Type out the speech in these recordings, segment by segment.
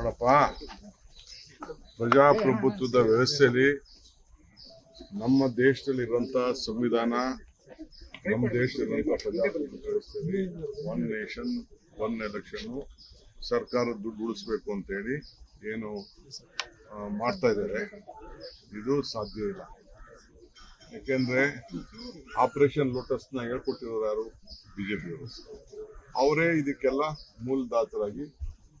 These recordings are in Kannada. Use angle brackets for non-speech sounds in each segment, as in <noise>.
ನೋಡಪ್ಪ, ಪ್ರಜಾಪ್ರಭುತ್ವದ ವ್ಯವಸ್ಥೆಯಲ್ಲಿ ನಮ್ಮ ದೇಶದಲ್ಲಿ ಇರುವಂತ ಸಂವಿಧಾನ, ನಮ್ಮ ದೇಶದಲ್ಲಿರುವಂತಹ ಪ್ರಜಾಪ್ರಭುತ್ವ ವ್ಯವಸ್ಥೆಯಲ್ಲಿ ಒನ್ ನೇಷನ್ ಒನ್ ಎಲೆಕ್ಷನ್ ಸರ್ಕಾರ ದುಡ್ಡು ಉಳಿಸ್ಬೇಕು ಅಂತ ಹೇಳಿ ಏನು ಮಾಡ್ತಾ ಇದ್ದಾರೆ. ಇದು ಸಾಧ್ಯ ಇಲ್ಲ. ಯಾಕೆಂದ್ರೆ ಆಪರೇಷನ್ ಲೋಟಸ್ನ ಹೇಳ್ಕೊಟ್ಟಿರೋರು ಯಾರು? ಬಿಜೆಪಿಯವರು. ಅವರೇ ಇದಕ್ಕೆಲ್ಲ ಮೂಲದಾತರಾಗಿ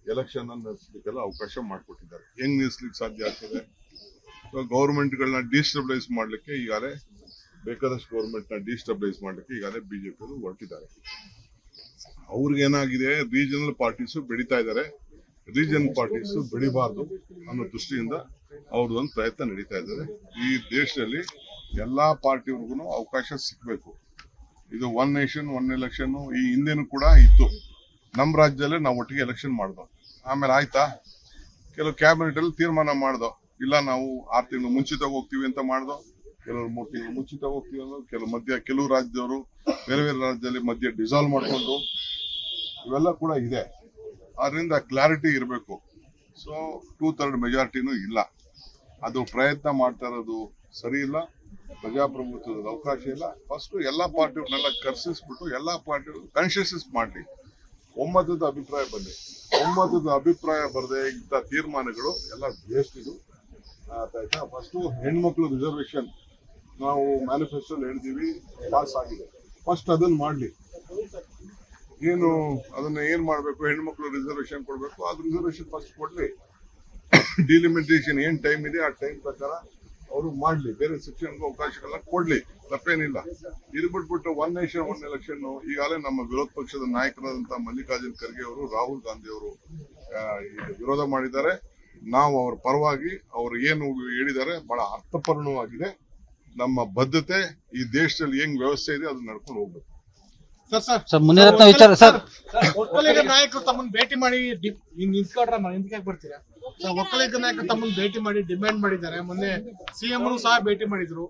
ಎಲೆಕ್ಷನ್ ಅನ್ನು ನಡೆಸಲಿಕ್ಕೆಲ್ಲ ಅವಕಾಶ ಮಾಡಿಕೊಟ್ಟಿದ್ದಾರೆ. ಹೆಂಗ್ ನಿಲ್ಲಿಸ್ಲಿಕ್ಕೆ ಸಾಧ್ಯ ಆಗ್ತದೆ? ಗೌರ್ಮೆಂಟ್ಗಳನ್ನ ಡಿಸ್ಟಬಲೈಸ್ ಮಾಡ್ಲಿಕ್ಕೆ ಈಗಾಗಲೇ ಬೇಕಾದಷ್ಟು ಗೌರ್ಮೆಂಟ್ನ ಡಿಸ್ಟೆಬಿಲೈಸ್ ಮಾಡ್ಲಿಕ್ಕೆ ಈಗಾಗಲೇ ಬಿಜೆಪಿ ಹೊರಟಿದ್ದಾರೆ. ಅವ್ರಿಗೇನಾಗಿದೆ? ರೀಜನಲ್ ಪಾರ್ಟೀಸ್ ಬೆಳೀತಾ ಇದ್ದಾರೆ. ರೀಜನ್ ಪಾರ್ಟೀಸ್ ಬೆಳಿಬಾರ್ದು ಅನ್ನೋ ದೃಷ್ಟಿಯಿಂದ ಅವ್ರದ್ದೊಂದು ಪ್ರಯತ್ನ ನಡೀತಾ ಇದ್ದಾರೆ. ಈ ದೇಶದಲ್ಲಿ ಎಲ್ಲಾ ಪಾರ್ಟಿವ್ರಿಗೂ ಅವಕಾಶ ಸಿಗಬೇಕು. ಇದು ಒನ್ ನೇಷನ್ ಒನ್ ಎಲೆಕ್ಷನ್ ಈ ಹಿಂದೆನೂ ಕೂಡ ಇತ್ತು. ನಮ್ಮ ರಾಜ್ಯದಲ್ಲೇ ನಾವು ಒಟ್ಟಿಗೆ ಎಲೆಕ್ಷನ್ ಮಾಡ್ದೋ. ಆಮೇಲೆ ಆಯ್ತಾ? ಕೆಲವು ಕ್ಯಾಬಿನೆಟ್ ಅಲ್ಲಿ ತೀರ್ಮಾನ ಮಾಡ್ದೋ. ಇಲ್ಲ ನಾವು ಆರು ತಿಂಗಳು ಮುಂಚಿತ ಹೋಗ್ತೀವಿ ಅಂತ ಮಾಡ್ದೋ. ಕೆಲವರು ಮೂರು ತಿಂಗಳು ಮುಂಚಿತ ಹೋಗ್ತೀವಿ ಅನ್ನೋ ಕೆಲವು ಮಧ್ಯ ಕೆಲವು ರಾಜ್ಯದವರು ಬೇರೆ ಬೇರೆ ರಾಜ್ಯದಲ್ಲಿ ಮಧ್ಯ ಡಿಸಾಲ್ವ್ ಮಾಡ್ಕೊಂಡು ಇವೆಲ್ಲ ಕೂಡ ಇದೆ. ಆದ್ರಿಂದ ಕ್ಲಾರಿಟಿ ಇರಬೇಕು. ಸೊ ಟೂ ಥರ್ಡ್ ಮೆಜಾರಿಟಿನೂ ಇಲ್ಲ. ಅದು ಪ್ರಯತ್ನ ಮಾಡ್ತಾ ಇರೋದು ಸರಿ ಇಲ್ಲ, ಪ್ರಜಾಪ್ರಭುತ್ವದ ಅವಕಾಶ ಇಲ್ಲ. ಫಸ್ಟ್ ಎಲ್ಲಾ ಪಾರ್ಟಿಯವ್ರನ್ನೆಲ್ಲ ಕರ್ಸಿಸ್ಬಿಟ್ಟು ಎಲ್ಲಾ ಪಾರ್ಟಿಯವ್ರು ಕಾನ್ಶಿಯಸ್ ಮಾಡ್ಲಿ. ಒಮ್ಮತದ ಅಭಿಪ್ರಾಯ ಬಂದಿದೆ ಒಮ್ಮತದ ಅಭಿಪ್ರಾಯ ಬರದೆ ಇಂಥ ತೀರ್ಮಾನಗಳು ಎಲ್ಲ ವೇಸ್ಟ್ ಇದು ಆಯ್ತಾ? ಫಸ್ಟ್ ಹೆಣ್ಮಕ್ಳು ರಿಸರ್ವೇಶನ್ ನಾವು ಮ್ಯಾನಿಫೆಸ್ಟೋ ಹೇಳ್ತೀವಿ, ಪಾಸ್ ಆಗಿದೆ. ಫಸ್ಟ್ ಅದನ್ನ ಮಾಡ್ಲಿ. ಏನು, ಅದನ್ನ ಏನ್ ಮಾಡಬೇಕು? ಹೆಣ್ಮಕ್ಳು ರಿಸರ್ವೇಶನ್ ಕೊಡಬೇಕು. ಅದು ರಿಸರ್ವೇಶನ್ ಫಸ್ಟ್ ಕೊಡ್ಲಿ. <coughs> ಡಿಲಿಮಿಟೇಷನ್ ಏನ್ ಟೈಮ್ ಇದೆ, ಆ ಟೈಮ್ ಪ್ರಕಾರ ಅವರು ಮಾಡ್ಲಿ ಬೇರೆ ಸಚಿವರಿಗೂ ಅವಕಾಶಗಳನ್ನ ಕೊಡ್ಲಿ ತಪ್ಪೇನಿಲ್ಲ ಇದು ಬಿಟ್ಬಿಟ್ಟು ಒನ್ ನೇಷನ್ ಒನ್ ಎಲೆಕ್ಷನ್ ಈಗಾಗಲೇ ನಮ್ಮ ವಿರೋಧ ಪಕ್ಷದ ನಾಯಕರಾದಂತಹ ಮಲ್ಲಿಕಾರ್ಜುನ್ ಖರ್ಗೆ ಅವರು ರಾಹುಲ್ ಗಾಂಧಿ ಅವರು ವಿರೋಧ ಮಾಡಿದ್ದಾರೆ ನಾವು ಅವರ ಪರವಾಗಿ ಅವರು ಏನು ಹೇಳಿದ್ದಾರೆ ಬಹಳ ಅರ್ಥಪೂರ್ಣವಾಗಿದೆ ನಮ್ಮ ಬದ್ಧತೆ ಈ ದೇಶದಲ್ಲಿ ಹೆಂಗ್ ವ್ಯವಸ್ಥೆ ಇದೆ ಅದನ್ನ ನಡ್ಕೊಂಡು ಹೋಗ್ಬೇಕು ಸರ್ ಸರ್ ಸರ್ ಮುನಿರತ್ನ ವಿಚಾರ ಸರ್ ಒಕ್ಕಲಿಗ ನಾಯಕರು ತಮ್ಮನ್ನ ಭೇಟಿ ಮಾಡಿ ಹಿಂದಕ್ಕೆ ಬರ್ತೀರಾ ಒಕ್ಕಲಿಗ ನಾಯಕರು ತಮ್ಮನ್ನು ಭೇಟಿ ಮಾಡಿ ಡಿಮ್ಯಾಂಡ್ ಮಾಡಿದ್ದಾರೆ? ಮೊನ್ನೆ ಸಿಎಂ ಸಹ ಭೇಟಿ ಮಾಡಿದ್ರು.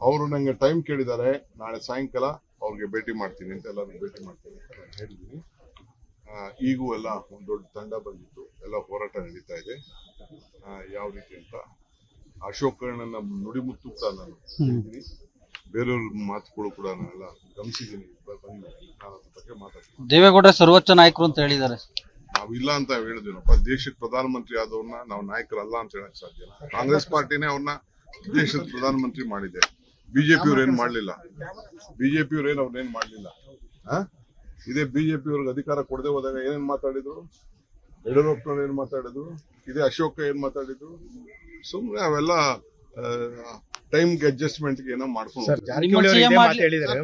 ಅವರು ನಂಗೆ ಟೈಮ್ ಕೇಳಿದ್ದಾರೆ. ನಾಳೆ ಸಾಯಂಕಾಲ ಅವ್ರಿಗೆ ಭೇಟಿ ಮಾಡ್ತೀನಿ ಅಂತ ಎಲ್ಲರೂ ಭೇಟಿ ಮಾಡ್ತೀನಿ ಅಂತ ನಾನು ಹೇಳಿದ್ದೀನಿ. ಆ, ಈಗೂ ಎಲ್ಲ ಒಂದು ದೊಡ್ಡ ತಂಡ ಬಂದಿತ್ತು. ಎಲ್ಲ ಹೋರಾಟ ನಡೀತಾ ಇದೆ. ಆ, ಯಾವ ರೀತಿ ಅಂತ? ಅಶೋಕ್ ಕರ್ಣನ ನುಡಿಮುತ್ತು ಕೂಡ ನಾನು ಹೇಳಿದ್ದೀನಿ ಬೇರೆಯವ್ರ ಮಾತುಗಳು ಕೂಡ ನಾನೆಲ್ಲ ಗಮನಿಸಿದ್ದೀನಿ. ನಾನು ಅದ್ರ ಬಗ್ಗೆ ಮಾತಾಡ್ತೀನಿ. ದೇವೇಗೌಡ ಸರ್ವೋಚ್ಚ ನಾಯಕರು ಅಂತ ಹೇಳಿದ್ದಾರೆ. ನಾವು ಇಲ್ಲ ಅಂತ ಹೇಳಿದ್ವಿನಪ್ಪ. ದೇಶಕ್ಕೆ ಪ್ರಧಾನಮಂತ್ರಿ ಆದವ್ರನ್ನ ನಾವು ನಾಯಕರಲ್ಲ ಅಂತ ಹೇಳಕ್ ಸಾಧ್ಯ ಕಾಂಗ್ರೆಸ್ ಪಾರ್ಟಿನೇ ಅವ್ರನ್ನ ದೇಶದ ಪ್ರಧಾನಮಂತ್ರಿ ಮಾಡಿದೆ. ಬಿಜೆಪಿ ಅವ್ರ ಏನ್ ಮಾಡ್ಲಿಲ್ಲ? ಬಿಜೆಪಿ ಅವ್ರ ಏನ್ ಅವ್ರನ್ನೇನ್ ಮಾಡ್ಲಿಲ್ಲ? ಆ? ಇದೇ ಬಿಜೆಪಿ ಅವ್ರಿಗೆ ಅಧಿಕಾರ ಕೊಡದೆ ಹೋದಾಗ ಏನೇನ್ ಮಾತಾಡಿದ್ರು? ಯಡಿಯೂರಪ್ಪನವ್ರು ಏನ್ ಮಾತಾಡಿದ್ರು? ಇದೇ ಅಶೋಕ ಏನ್ ಮಾತಾಡಿದ್ರು? ಸುಮ್ನೆ ಅವೆಲ್ಲ ಟೈಮ್ಗೆ ಅಡ್ಜಸ್ಟ್ಮೆಂಟ್ಗೆ ಏನೋ ಮಾಡ್ಕೊಂಡು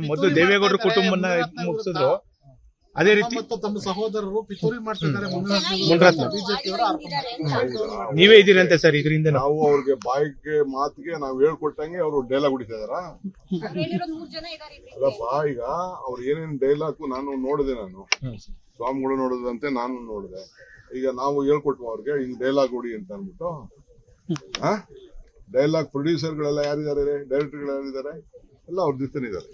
ಮೊದಲು ದೇವೇಗೌಡರ ಕುಟುಂಬನ ಮುಗಿಸಿದ್ರು. ಅದೇ ರೀತಿ ಮತ್ತು ತಮ್ಮ ಸಹೋದರರು ಪಿತೂರಿ ಮಾಡ್ತಿದ್ದಾರೆ ಮುನಿರತ್ನ. ನೀವೇ ಇದ್ದೀರಂತೆ ಸರ್ ಇದರಿಂದ ನಾವು. ಅವ್ರಿಗೆ ಬಾಯಿಗೆ ಮಾತಿಗೆ ನಾವು ಹೇಳ್ಕೊಟ್ಟಂಗೆ ಅವರು ಡೈಲಾಗ್ ಹೊಡಿತಾ ಇದಾರ ಹೇಳಿರೋದು ಮೂರ್ ಜನ ಇದಾರೆ ಇಲ್ಲಿ. ಅಲ್ಲಪ್ಪ ಈಗ ಅವ್ರು ಏನೇನ್ ಡೈಲಾಗ್ ನಾನು ನೋಡಿದೆ ನಾನು. ಸ್ವಾಮಿಗಳು ನೋಡಿದಂತೆ ನಾನು ನೋಡಿದೆ. ಈಗ ನಾವು ಹೇಳ್ಕೊಟ್ವ ಅವ್ರಿಗೆ ಹಿಂಗ್ ಡೈಲಾಗ್ ಹೊಡಿ ಅಂತ ಅಂದ್ಬಿಟ್ಟು. ಡೈಲಾಗ್ ಪ್ರೊಡ್ಯೂಸರ್ ಗಳೆಲ್ಲ ಯಾರಿದ್ದಾರೆ? ಡೈರೆಕ್ಟರ್ಗಳು ಯಾರಿದ್ದಾರೆ? ಎಲ್ಲ ಅವ್ರ ಜೊತೆ ಇದ್ದಾರೆ.